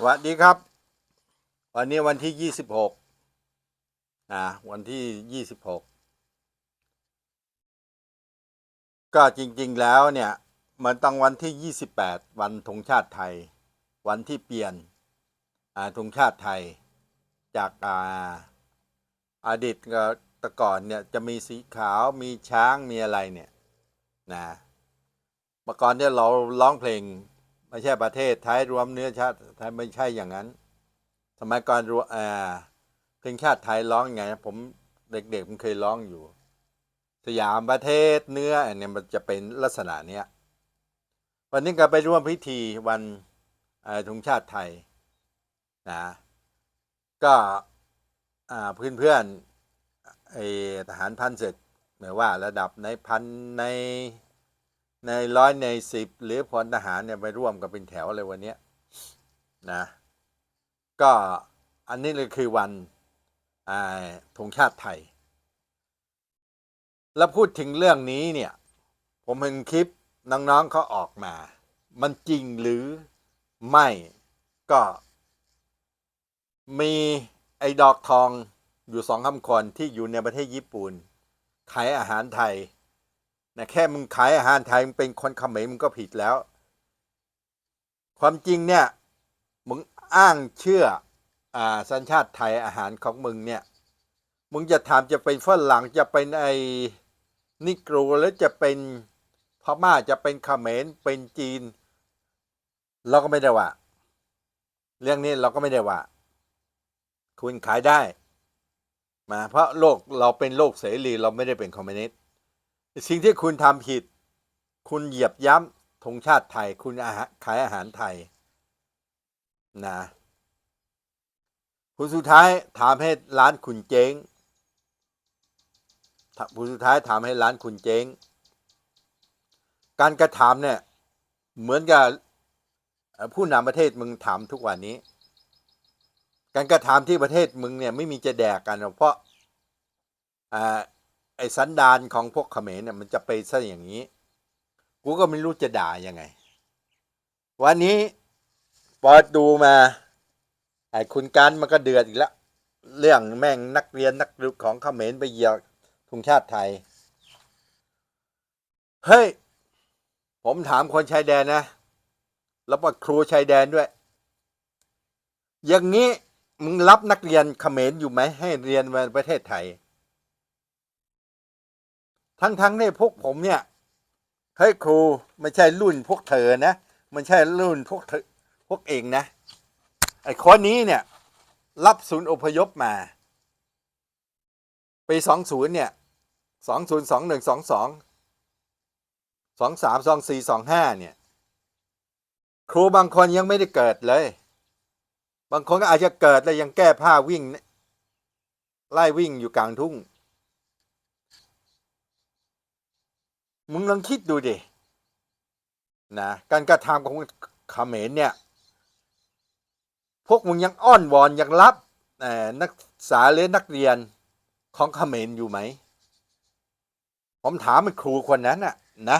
สวัสดีครับ วันนี้วันที่ยี่สิบหกนะวันที่ยี่สิบหกก็จริง ๆแล้วเนี่ย มันต้องวันที่ยี่สิบแปดวันธงชาติไทย วันที่เปลี่ยนธงชาติไทย จากอ่าอดีตก็แตะก่อนเนี่ยจะมีสีขาวมีช้างมีอะไรเนี่ยนะเมื่อก่อนเนี่ยเราร้องเพลง ไม่ใช่ประเทศไทยรวมเนื้อชาติไทยไม่ใช่อย่างนั้น สมัยก่อนรวมอ่าเพลงชาติไทยร้องไงผมเด็กๆผมเคยร้องอยู่ สยามประเทศเนื้อเนี้ยมันจะเป็นลักษณะเนี้ยวันนี้ก็ไปร่วมพิธีวันธงชาติไทยนะก็อ่าเพื่อนๆไอทหารพันศึกไม่ว่าระดับในพันใน ในร้อยในสิบหรือพลทหารเนี่ยไปร่วมกันเป็นแถวเลยวันนี้นะก็อันนี้เลยคือวันธงชาติไทย แล้วพูดถึงเรื่องนี้เนี่ย ผมเห็นคลิปน้องๆเขาออกมา มันจริงหรือไม่ก็มีไอ้ดอกทองอยู่สองคำคนที่อยู่ในประเทศญี่ปุ่นขายอาหารไทย นะแค่มึงขายอาหารไทยมึงเป็นคนเขมรมึงก็ผิดแล้ว ความจริงเนี่ยมึงอ้างเชื่ออ่าสัญชาติไทยอาหารของมึงเนี่ย มึงจะถามจะเป็นฝรั่งจะเป็นไอ้นิกรูหรือจะเป็นพม่าจะเป็นเขมรเป็นจีน เราก็ไม่ได้ว่า เรื่องนี้เราก็ไม่ได้ว่า คุณขายได้มาเพราะโลกเราเป็นโลกเสรีเราไม่ได้เป็นคอมมิวนิสต์ สิ่งที่คุณทำผิด คุณเหยียบย้ำธงชาติไทย คุณาขายอาหารไทยนะผู้สุดท้ายถามให้ร้านคุณเจ๊งผู้สุดท้ายถามให้ร้านคุณเจ๊ง การกระทำเนี่ยเหมือนกับผู้นำประเทศมึงถามทุกวันนี้ การกระทำที่ประเทศมึงเนี่ยไม่มีจะแดกกันหรอกเพราะอ่า ไอ้สันดานของพวกเขมรเนี่ยมันจะไปซะอย่างนี้ กูก็ไม่รู้จะด่ายังไง วันนี้เปิดดูมาไอ้คุณการมันก็เดือดอีกแล้ว เรื่องแม่งนักเรียนนักศึกของเขมรไปเหยียบธงชาติไทย เฮ้ย ผมถามคนชายแดนนะ แล้วก็ครูชายแดนด้วย อย่างนี้มึงรับนักเรียนเขมรอยู่ไหมให้เรียนในประเทศไทย ทั้งทั้งๆเนี่ยพวกผมเนี่ยเฮ้ยครูไม่ใช่รุ่นพวกเธอนะมันใช่รุ่นพวกเธอพวกเองนะไอ้คนนี้เนี่ย รับศูนย์อพยพมา ปีสองศูนย์เนี่ยสองศูนย์สองหนึ่งสองสองสองสามสองสี่สองห้าเนี่ย ครูบางคนยังไม่ได้เกิดเลย บางคนก็อาจจะเกิดแล้วยังแก้ผ้าวิ่ง ไล่วิ่งอยู่กลางทุ่ง มึงลองคิดดูดินะการกระทำของเขมรเนี่ย พวกมึงยังอ้อนวอนยังรับนักศึกษาหรือนักเรียนของเขมรอยู่ไหม ผมถามมันครูคนนั้นน่ะนะ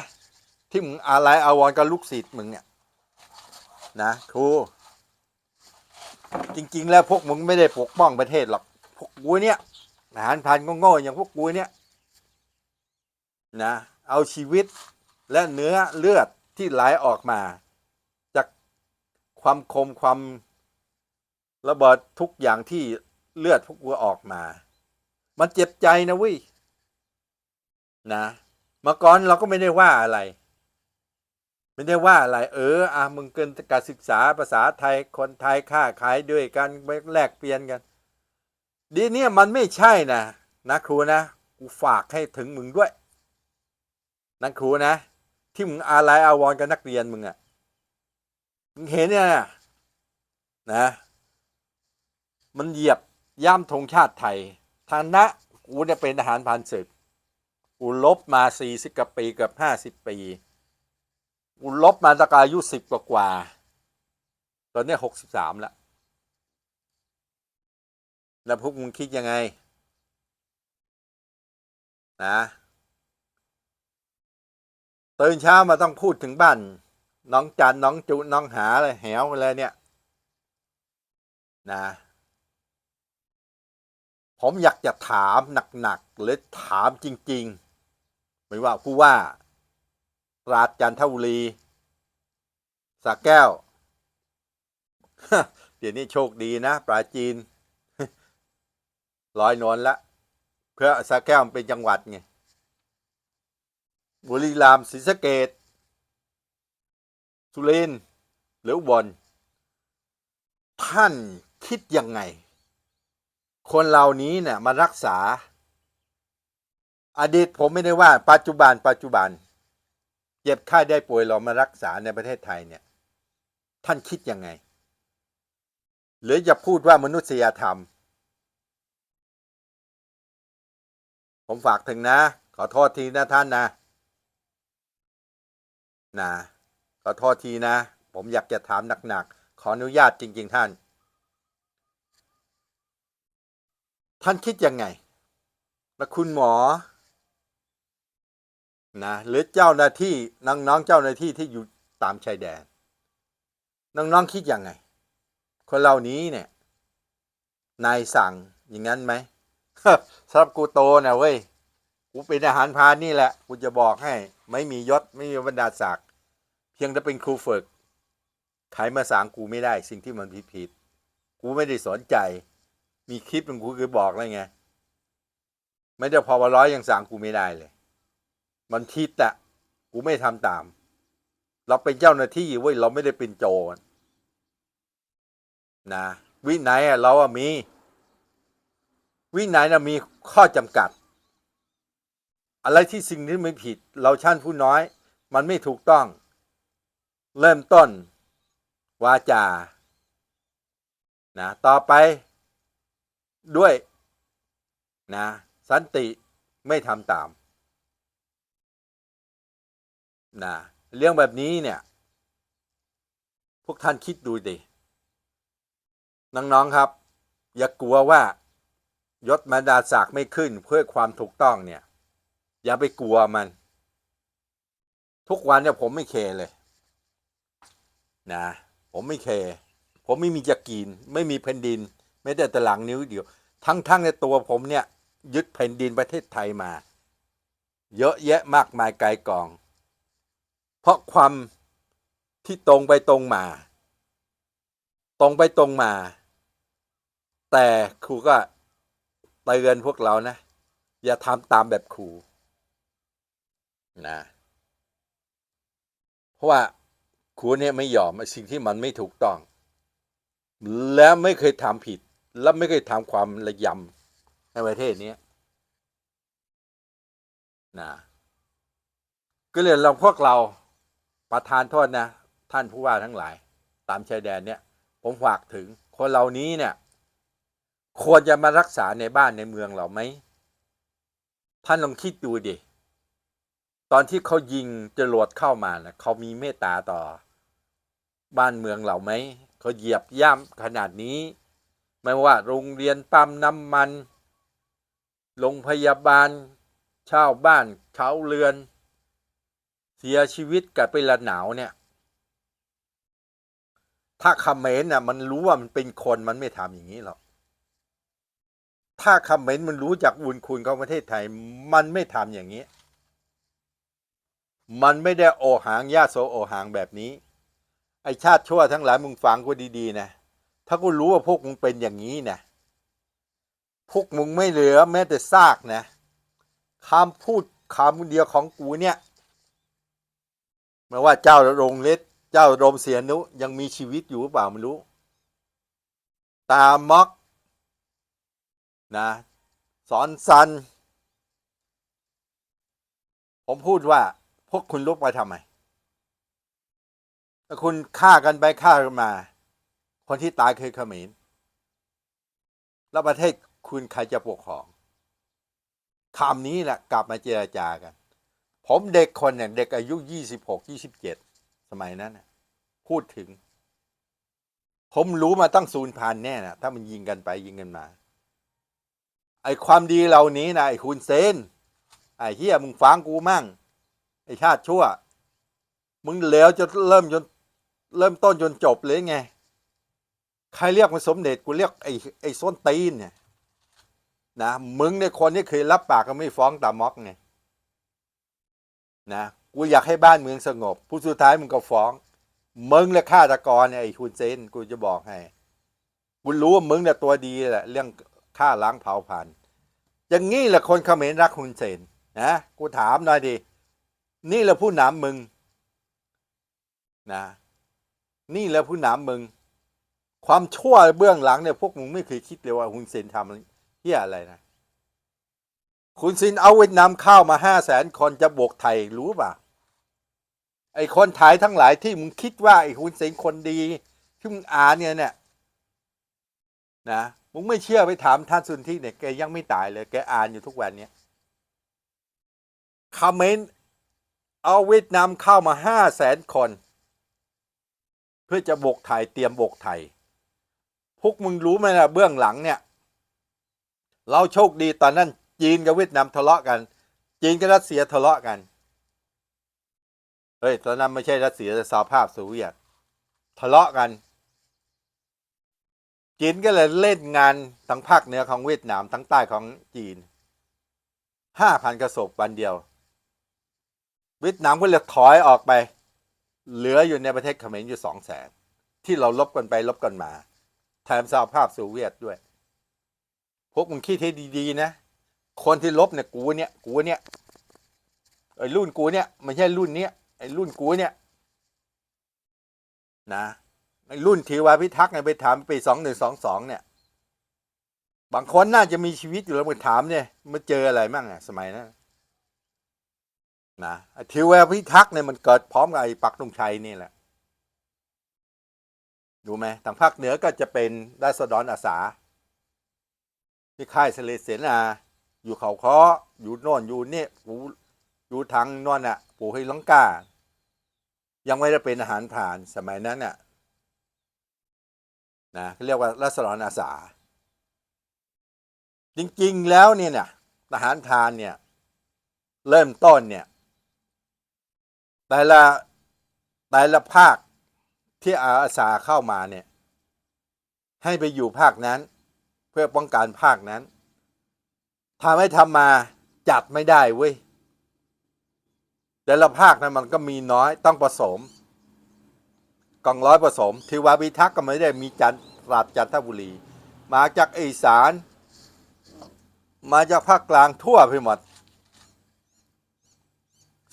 ที่มึงอะไรอาวรกับลูกศิษย์มึงเนี่ยนะครู จริง ๆ แล้วพวกมึงไม่ได้ปกป้องประเทศหรอก พวกกูเนี่ยทหารพันโง่อย่างพวกกูเนี่ย นะ เอาชีวิตและเนื้อเลือดที่ไหลออกมา จากความคมความระเบิดทุกอย่างที่เลือดพวกกูออกมา มันเจ็บใจนะวินะมื่อก่อนเราก็ไม่ได้ว่าอะไร ไม่ได้ว่าอะไร เอออะมึงเกินการศึกษาภาษาไทยคนไทยค้าขายด้วยกันแลกเปลี่ยนกันดีเนี่ยมันไม่ใช่นะนะครูนะกูฝากให้ถึงมึงด้วย นักครูนะ ที่มึงอาลัยอาวรกับนักเรียนมึงอะ่ะมึงเห็นเนี่ยนะ มันเหยียบย่ำธงชาติไทยฐานะกูเนี่ยเป็นทหารผ่านศึกกูลบมาสี่สิบกว่าปีเกือบห้าสิบปีกูลบมาตั้งแต่อายุสิบกว่ากว่า ตอนนี้หกสิบสามแล้วแล้วพวกมึงคิดยังไง นะ ตื่นเช้ามาต้องพูดถึงบ้าน น้องจันน้องจุน้องหาอะไรแหวอะไรเนี่ย นะ ผมอยากจะถามหนักๆหรือถามจริง ๆ ไม่ว่าผู้ว่าราชจันทบุรีสระแก้ว เดี๋ยวนี้โชคดีนะปราจีนลอยนวลละ เพื่อสระแก้วเป็นจังหวัดไง บุรีรัมย์ศรีสะเกดสุรินทร์หรืออุบลท่านคิดยังไง คนเหล่านี้เนี่ยมารักษา อดีตผมไม่ได้ว่า ปัจจุบัน ปัจจุบัน เจ็บไข้ได้ป่วยเรามารักษาในประเทศไทยเนี่ย ท่านคิดยังไง หรือจะพูดว่ามนุษยธรรม ผมฝากถึงนะ ขอโทษทีนะท่านนะ นะขอโทษทีนะ ผมอยากจะถามหนักๆ ขออนุญาตจริง ๆ ท่าน ท่านคิดยังไง แล้วคุณหมอ นะ หรือเจ้าหน้าที่น้องๆเจ้าหน้าที่ที่อยู่ตามชายแดน น้องๆคิดยังไง คนเหล่านี้เนี่ย นายสั่งอย่างนั้นไหมสำหรับกูโตนะเว้ย กูเป็นอาหารพานนี่แหละกูจะบอกให้ ไม่มียศไม่มีบรรดาศักดิ์เพียงแต่เป็นครูฝึกใครมาสั่งกูไม่ได้ สิ่งที่มันผิดผิดๆกูไม่ได้สนใจ มีคลิปของกูเคือบอกเลยไงไม่ได้พอวร้อยยังสั่งกูไม่ได้เลย มันทิดอะกูไม่ทำตาม เราเป็นเจ้าหน้าที่เว้ยเราไม่ได้เป็นโจรนะวินัยอะเราอะมี วินัยนะมีข้อจำกัด อะไรที่สิ่งที่ไม่ผิด เราชั้นผู้น้อย มันไม่ถูกต้อง เริ่มต้น วาจานะต่อไปด้วยนะสันติไม่ทำตามนะเรื่องแบบนี้เนี่ย พวกท่านคิดดูดิน้องๆครับ อย่ากลัวว่ายศมาดาศักดิ์ไม่ขึ้นเพื่อความถูกต้องเนี่ย อย่าไปกลัวมัน ทุกวันเนี่ยผมไม่เคเลย นะ ผมไม่เคผมไม่มีจะกิน ไม่มีแผ่นดิน ไม่แต่ตารางนิ้วเดียว ทั้งๆในตัวผมเนี่ย ยึดแผ่นดินประเทศไทยมา เยอะแยะมากมายไกลกอง เพราะความที่ตรงไปตรงมา ตรงไปตรงมา แต่ครูก็เตือนพวกเรานะ อย่าทำตามแบบครู นะเพราะว่าครูเนี่ยไม่ยอมสิ่งที่มันไม่ถูกต้อง แล้วไม่เคยทำผิด และไม่เคยทำความระยำในประเทศนี้นะก็เลยเราพวกเราประทานโทษนะ ท่านผู้ว่าทั้งหลาย ตามชายแดนเนี่ย ผมฝากถึงคนเหล่านี้เนี่ย ควรจะมารักษาในบ้านในเมืองเราไหมท่านลองคิดดูดิ ตอนที่เขายิงจรวดเข้ามานะเขามีเมตตาต่อ บ้านเมืองเราไหมเขาเหยียบย่ำขนาดนี้ ไม่ว่าโรงเรียนปั๊มน้ำมันโรงพยาบาลเช่าบ้านเช่าเรือน เสียชีวิตกับไปละหนาวเนี่ย ถ้าคำเมนน่ะ มันรู้ว่ามันเป็นคนมันไม่ทำอย่างนี้หรอกถ้าคำเมนมันรู้จากบุญคุณของประเทศไทย มันไม่ทำอย่างนี้ มันไม่ได้โอหางญาโซโอหางแบบนี้ ไอชาติชั่วทั้งหลายมึงฟังกูดีๆ นะ ถ้ากูรู้ว่าพวกมึงเป็นอย่างนี้นะพวกมึงไม่เหลือแม้แต่ซากนะคำพูดคำเดียวของกูเนี่ยไม่ว่าเจ้าโรงเล็ดเจ้าโรมเสียนุยังมีชีวิตอยู่หรือเปล่าไม่รู้ ตาม็อกนะสอนซัน ผมพูดว่า พวกคุณลุกไปทำไมถ้าคุณฆ่ากันไปฆ่ากันมา คนที่ตายคือเขมรแล้วประเทศคุณใครจะปกครองคำนี้แหละกลับมาเจรจากัน ผมเด็กคนเนี่ยเด็กอายุยี่สิบหกยี่สิบเจ็ดสมัยนั้นนะพูดถึง ผมรู้มาตั้งศูนย์พันแน่นะถ้ามันยิงกันไปยิงกันมา ไอความดีเหล่านี้นะไอคุณเซนไอเฮียมึงฟังกูมั่ง ไอชาติชั่ว มึงแล้วจะเริ่มจนเริ่มต้นจนจบเลยไง ใครเรียกมันสมเด็จกูเรียกไอ้ไอ้ส้นตีนเนี่ยนะมึงเนี่ยคนที่เคยรับปากก็ไม่ฟ้องตามม็อกไงนะกูอยากให้บ้านเมืองสงบ ผู้สุดท้ายมึงก็ฟ้อง มึงและฆาตกรเนี่ยไอ้คุณเซนกูจะบอกให้กูรู้ว่ามึงเนี่ยตัวดีแหละ เรื่องฆ่าล้างเผาพันธุ์อย่างงี้แหละคนเขมรรักคุณเซนนะกูถามหน่อยดิ นี่แหละผู้นำมึงนะนี่แหละผู้นำมึง ความชั่วเบื้องหลังเนี่ยพวกมึงไม่เคยคิดเลยว่าคุณเซนทำเฮียอะไรนะคุณซินเอาเวียดนามเข้ามาห้าแสนคนจะบวกไทยรู้ป่ะไอ้คนไทยทั้งหลายที่มึงคิดว่าไอ้คุณเซนคนดีที่มึงอ่านเนี่ยเนี่ยนะมึงไม่เชื่อไปถามท่านสุนที่เนี่ยแกยังไม่ตายเลย แกอ่านอยู่ทุกวันเนี่ยคอมเมนต์ เอาเวียดนามเข้ามาห้าแสนคน เพื่อจะบกไทยเตรียมบกไทยพวกมึงรู้ไหมนะเบื้องหลังเนี่ย เราโชคดีตอนนั้นจีนกับเวียดนามทะเลาะกัน จีนกับรัสเซียทะเลาะกันเฮ้ยตอนนั้นไม่ใช่รัสเซียแต่สหภาพโซเวียตทะเลาะกัน จีนก็เลยเล่นงานทั้งภาคเหนือของเวียดนามทั้งใต้ของจีนห้าพันกระสบวันเดียว เวียดนามก็เลยถอยออกไป เหลืออยู่ในประเทศเขมรอยู่สองแสนที่เราลบกันไปลบกันมา แถมสหภาพโซเวียตด้วย พวกมึงคิดให้ดีๆนะ คนที่ลบเนี่ยกูเนี่ยกูเนี่ยไอ้รุ่นกูเนี่ยไม่ใช่รุ่นเนี้ยไอ้รุ่นกูเนี่ย นะไอ้รุ่นทีวาพิทักษ์เนี่ยไปถามปีสองหนึ่งสองสองเนี่ย บางคนน่าจะมีชีวิตอยู่แล้วมาถามเนี่ยมาเจออะไรมั่งอะสมัยนั้น นะไอ้ทีวพิทักษ์เนี่ยมันเกิดพร้อมกับไอ้ปักธงชัยนี่แหละดูไหมทางภาคเหนือก็จะเป็นราษฎรอาสา ที่ค่ายเสลเสนาอยู่เขาเคาะอยู่โน่นอยู่เนี่ยปูอยู่ทางโน่นอะปูให้ลังกา ยังไม่ได้เป็นอาหารผ่านสมัยนั้นน่ะนะเขาเรียกว่ารัศดรอาสา จริง ๆ แล้วเนี่ยเนี่ยทหารพรานเนี่ย เริ่มต้นเนี่ย แต่ละแต่ละภาคที่อาสาเข้ามาเนี่ย ให้ไปอยู่ภาคนั้น เพื่อป้องกันภาคนั้นทำให้ทำมาจัดไม่ได้เว้ยแต่ละภาคนั้นมันก็มีน้อยต้องผสมกองร้อยผสมทิวาพิทักษ์ก็ไม่ได้มีจันตราดจันทบุรี มาจากอีสาน มาจากภาคกลางทั่วไปหมด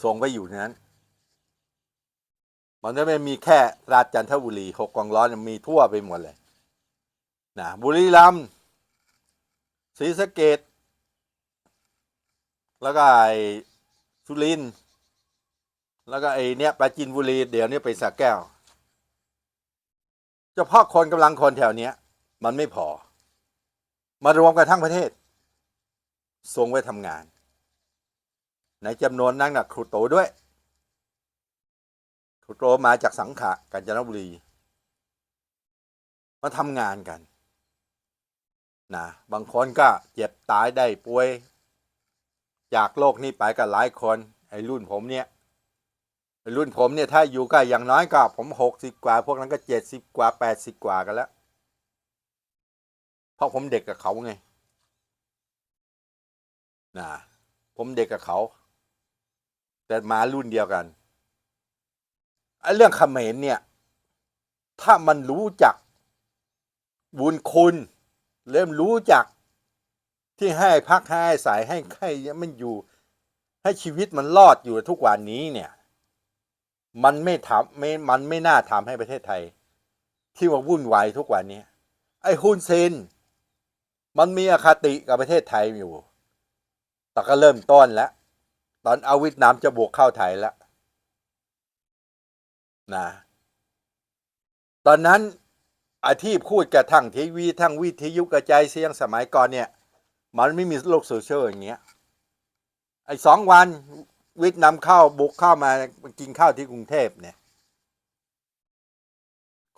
ส่งไปอยู่นั้น มันจะไม่มีแค่ราชจันทบุรีหกกองร้อยมีทั่วไปหมดเลยนะบุรีรัมย์ศรีสะเกดแล้วก็ไอ้สุรินทร์แล้วก็ไอ้เนี้ยปราจีนบุรีเดี๋ยวนี้ไปสักแก้วเฉพาะคนกำลังคนแถวเนี้ย มันไม่พอ มารวมกันทั้งประเทศส่งไว้ทำงาน ในจำนวนนั่งนักครูโตด้วย ครูโตมาจากสังขะกาญจนบุรี มาทำงานกันนะบางคนก็เจ็บตายได้ป่วย จากโลกนี้ไปก็หลายคนไอ้รุ่นผมเนี่ยไอ้รุ่นผมเนี่ยถ้าอยู่ก็อย่างน้อยก็ผมหกสิบกว่า พวกนั้นก็เจ็ดสิบกว่าแปดสิบกว่ากันแล้ว เพราะผมเด็กกับเขาไงนะผมเด็กกับเขา แต่มารุ่นเดียวกัน เรื่องเขมรเนี่ย ถ้ามันรู้จักบุญคุณเริ่มรู้จักที่ให้พักให้สายให้ใครมันอยู่ ให้ชีวิตมันรอดอยู่ทุกวันนี้เนี่ย มันไม่ทำไม่มันไม่น่าทำให้ประเทศไทย ที่ว่าวุ่นวายทุกวันนี้ไอ้ฮุนเซนมันมีอคติกับประเทศไทยอยู่ แต่ก็เริ่มต้นแล้ว ตอนเอาเวียดนามจะบวกเข้าไทยแล้ว นะตอนนั้นอาที่พูดกับทั้งทีวีทั้งวิทยุกระจายเสียงสมัยก่อนเนี่ย มันไม่มีโลกโซเชียลอย่างเงี้ยไอ้สองวันเวียดนามเข้าบุกเข้ามากินข้าวที่กรุงเทพเนี่ย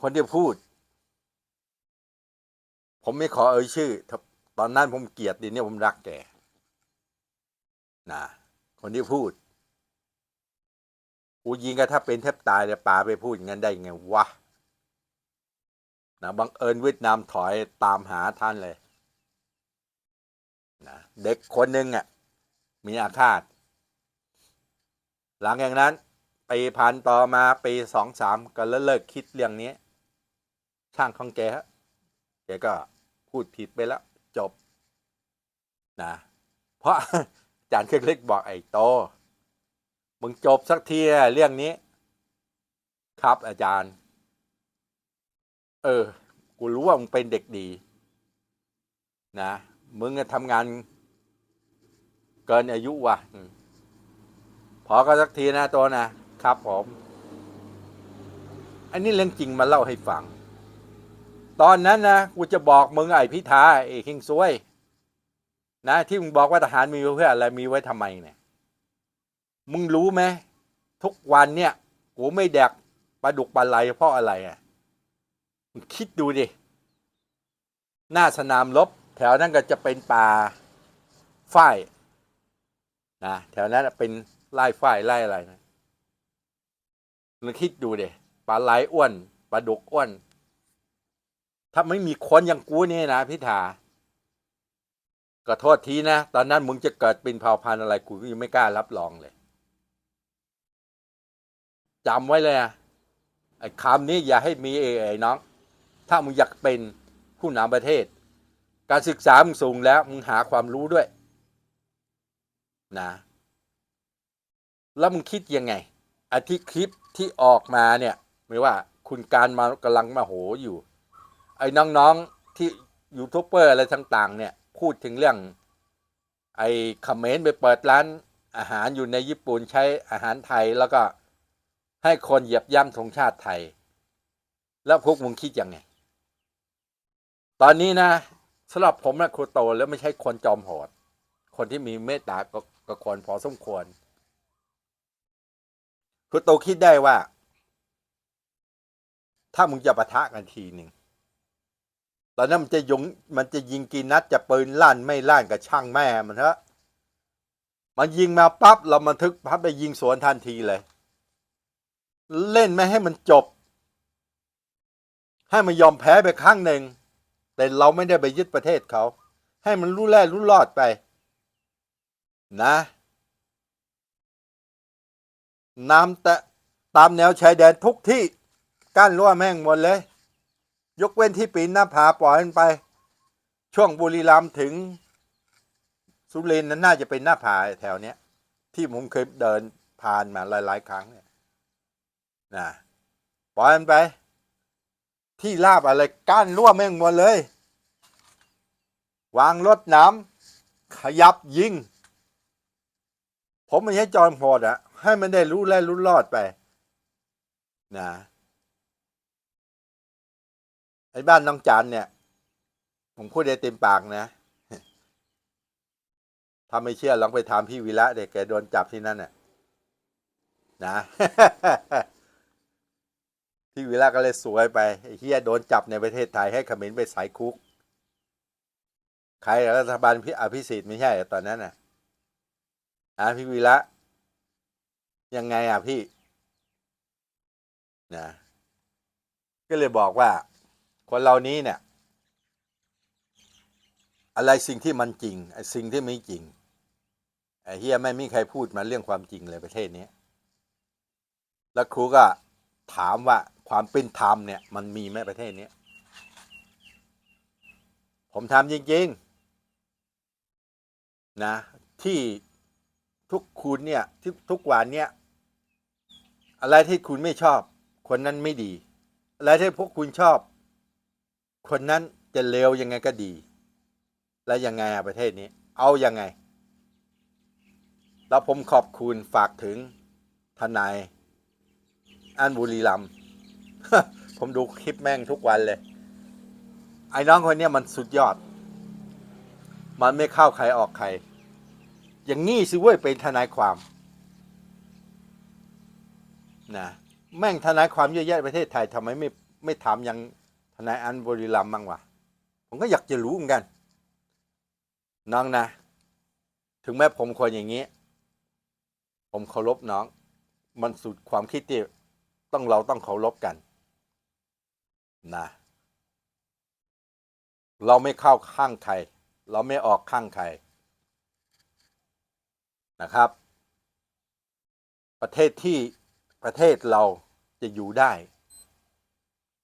คนที่พูด ผมไม่ขอเอ่ยชื่อ ตอนนั้นผมเกลียดดีเนี่ยผมรักแกนะคนที่พูด กูยิงกันถ้าเป็นแทบตายเลยป่าไปพูดอย่างนั้นได้ไงวะนะบังเอิญเวียดนามถอยตามหาท่านเลยนะเด็กคนหนึ่งอะ มีอาฆาต หลังจากนั้นปีพันต่อมาปีสองสามก็เลิกคิดเรื่องนี้ ช่างของแกฮะแกก็พูดผิดไปแล้ว จบนะเพราะอาจารย์เครื่องเล็กบอกไอ้โต มึงจบสักทีเรื่องนี้ ครับอาจารย์ เออ กูรู้ว่ามึงเป็นเด็กดี นะ มึงทำงาน เกินอายุว่ะ พอก็สักทีนะตัวนะ ครับผม อันนี้เรื่องจริงมาเล่าให้ฟัง ตอนนั้นนะ กูจะบอกมึงไอ้พิธาไอ้คิงซวย นะ ที่มึงบอกว่าทหารมีไว้เพื่ออะไร มีไว้ทำไมเนี่ย มึงรู้ไหมทุกวันเนี่ยกูไม่แดกปลาดุกปลาไหลเพราะอะไรอะมึงคิดดูดิ หน้าสนามรบแถวนั้นก็จะเป็นป่าฝ้ายนะแถวนั้นเป็นไร่ฝ้ายไร่อะไรนะมึงคิดดูดิปลาไหลอ้วนปลาดุกอ้วน ถ้าไม่มีคนอย่างกูนี่นะพิธาก็โทษทีนะ ตอนนั้นมึงจะเกิดเป็นเผ่าพันธุ์อะไรกูก็ยังไม่กล้ารับรองเลย จำไว้เลยนะไอ้คำนี้อย่าให้มีเอไอ้น้อง ถ้ามึงอยากเป็นผู้นำประเทศ การศึกษามึงสูงแล้วมึงหาความรู้ด้วยนะ แล้วมึงคิดยังไงอาทิคลิปที่ออกมาเนี่ยไม่ว่าคุณการมากำลังมาโหอยู่ ไอ้น้องๆที่ยูทูบเบอร์อะไรต่างๆ เนี่ย พูดถึงเรื่อง ไอ้คอมเมนต์ไปเปิดร้านอาหารอยู่ในญี่ปุ่นใช้อาหารไทยแล้วก็ ให้คนเหยียบย่ำธงชาติไทย แล้วพวกมึงคิดยังไง ตอนนี้นะสำหรับผมนะครูโตแล้วไม่ใช่คนจอมโหด คนที่มีเมตตาก็กควรพอสมควรครูโตคิดได้ว่า ถ้ามึงจะปะทะกันทีหนึ่งตอนนั้นมันจะยงมันจะยิงกี่นัดจะปืนลั่นไม่ลั่นกับช่างแม่มันเถอะมันยิงมาปั๊บเราบันทึกพับไปยิงสวนทันทีเลย เล่นไม่ให้มันจบ ให้มันยอมแพ้ไปครั้งหนึ่ง แต่เราไม่ได้ไปยึดประเทศเขา ให้มันรู้แล่รู้รอดไป นะ น้ำแต่ตามแนวชายแดนทุกที่กั้นรั้วแม่งหมดเลย ยกเว้นที่ปีนหน้าผาปล่อยมันไป ช่วงบุรีรัมย์ถึง สุรินทร์นั้นน่าจะเป็นหน้าผาแถวเนี้ย ที่ผมเคยเดินผ่านมาหลาย ๆ ครั้งเนี่ย นะปล่อยมันไป ที่ลาบอะไรก้านรั่วแม่งหมดเลย วางรถน้ำขยับยิง ผมไม่ใช่จอมโหดอะให้มันได้รู้และรู้รอดไปนะไอ้บ้านน้องจันเนี่ย ผมพูดได้เต็มปากนะถ้าไม่เชื่อลองไปถามพี่วิระเด็กแกโดนจับที่นั่นน่ะนะ พี่วิระก็เลยสวยไปไอ้เฮียโดนจับในประเทศไทยให้เขมรไปใส่คุก ใครรัฐบาลพี่อภิสิทธิ์ไม่ใช่ตอนนั้นน่ะอะพี่วีระยังไงอะพี่นะก็เลยบอกว่า คนเรานี้เนี่ย อะไรสิ่งที่มันจริงไอ้สิ่งที่ไม่จริงไอ้เฮียไม่มีใครพูดมาเรื่องความจริงเลยประเทศนี้แล้วครูก็ถามว่า ความเป็นธรรมเนี่ยมันมีไหมประเทศนี้ผมทำจริงๆนะที่ทุกคุณเนี่ยที่ทุกวันเนี่ย อะไรที่คุณไม่ชอบ คนนั้นไม่ดี อะไรที่พวกคุณชอบ คนนั้นจะเลวยังไงก็ดี แล้วยังไงอะประเทศนี้ เอายังไง แล้วผมขอบคุณฝากถึงทนายอันบุรีรัมย์ ผมดูคลิปแม่งทุกวันเลย ไอ้น้องคนเนี้ยมันสุดยอด มันไม่เข้าใครออกใคร อย่างงี้สิเว้ยเป็นทนายความนะแม่งทนายความเยอะแยะประเทศไทยทำไมไม่ไม่ถามยังทนายอันบรีรัมบ้างวะผมก็อยากจะรู้เหมือนกัน น้องนะ ถึงแม้ผมคนอย่างนี้ ผมเคารพน้อง มันสุดความคิดที่ต้องเราต้องเคารพกัน นะ เราไม่เข้าข้างใคร เราไม่ออกข้างใครนะครับ ประเทศที่ประเทศเราจะอยู่ได้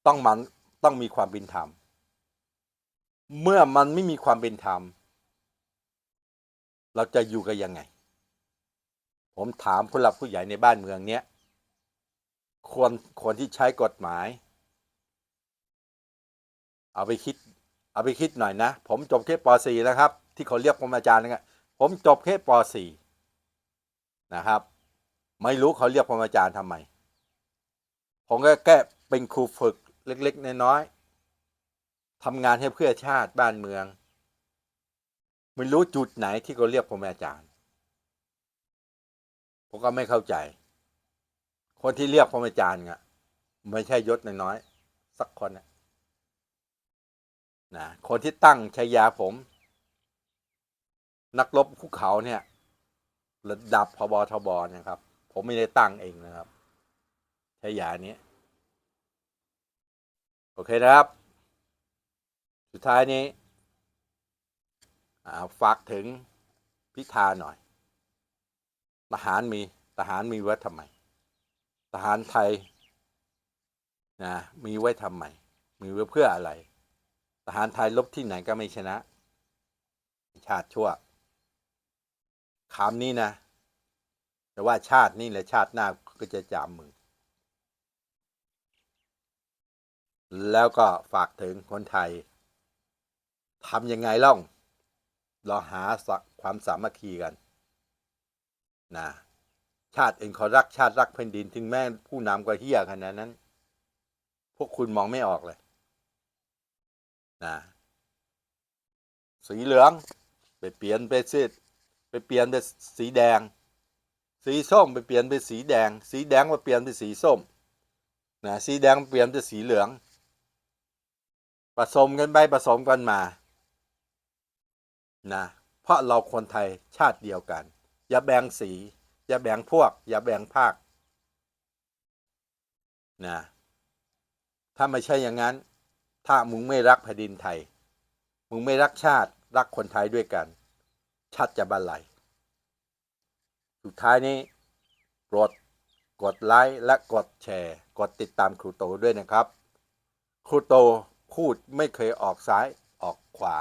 ต้องมันต้องมีความเป็นธรรม เมื่อมันไม่มีความเป็นธรรม เราจะอยู่กันยังไง ผมถามผู้หลักผู้ใหญ่ในบ้านเมืองเนี้ยควรควรที่ใช้กฎหมาย เอาไปคิด เอาไปคิดหน่อยนะ ผมจบแค่ป .4 นะครับ ที่เขาเรียกผมอาจารย์นะครับผมจบแค่ป .4 นะครับ ไม่รู้เขาเรียกผมอาจารย์ทำไม ผมก็แค่เป็นครูฝึกเล็ก ๆ น้อยๆทำงานให้เพื่อชาติบ้านเมือง ไม่รู้จุดไหนที่เขาเรียกผมอาจารย์ ผมก็ไม่เข้าใจ คนที่เรียกผมอาจารย์อะไม่ใช่ยศน้อยๆสักคนนะ นะคนที่ตั้งชายาผม นักรบภูเขาเนี่ย ระดับพบทบนะครับ ผมไม่ได้ตั้งเองนะครับชายานี้โอเคนะครับ สุดท้ายนี้อ่าฝากถึงพิธาหน่อย ทหารมีทหารมีไว้ทำไม ทหารไทยนะมีไว้ทำไม มีไว้เพื่ออะไร ทหารไทยลบที่ไหนก็ไม่ชนะ ชาติชั่วคำนี้นะ แต่ว่าชาตินี้แหละชาติหน้าก็จะจำมึง แล้วก็ฝากถึงคนไทยทำยังไงล่อง เราหาความสามัคคีกันนะชาติเองเขารักชาติรักแผ่นดินถึงแม้ผู้นำก็เฮี้ยขนาดนั้น พวกคุณมองไม่ออกเลย นะสีเหลือง ไปเปลี่ยนไปสีไปเปลี่ยนเป็นสีแดง สีส้มไปเปลี่ยนเป็นสีแดง สีแดงมาเปลี่ยนเป็นสีส้มนะสีแดงเปลี่ยนเป็นสีเหลือง ผสมกันไปผสมกันมานะเพราะเราคนไทยชาติเดียวกัน อย่าแบ่งสี อย่าแบ่งพวก อย่าแบ่งภาคนะถ้าไม่ใช่อย่างนั้น ถ้ามึงไม่รักแผ่นดินไทย มึงไม่รักชาติรักคนไทยด้วยกัน ชาติจะบันไลสุดท้ายนี้โปรดกดไลค์และกดแชร์ กดติดตามครูโตด้วยนะครับ ครูโตพูดไม่เคยออกซ้ายออกขวา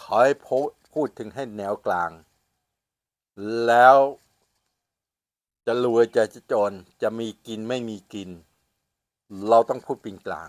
ขอให้พูดพูดถึงให้แนวกลาง แล้วจะรวยจะจนจะมีกินไม่มีกิน เราต้องพูดเป็นกลาง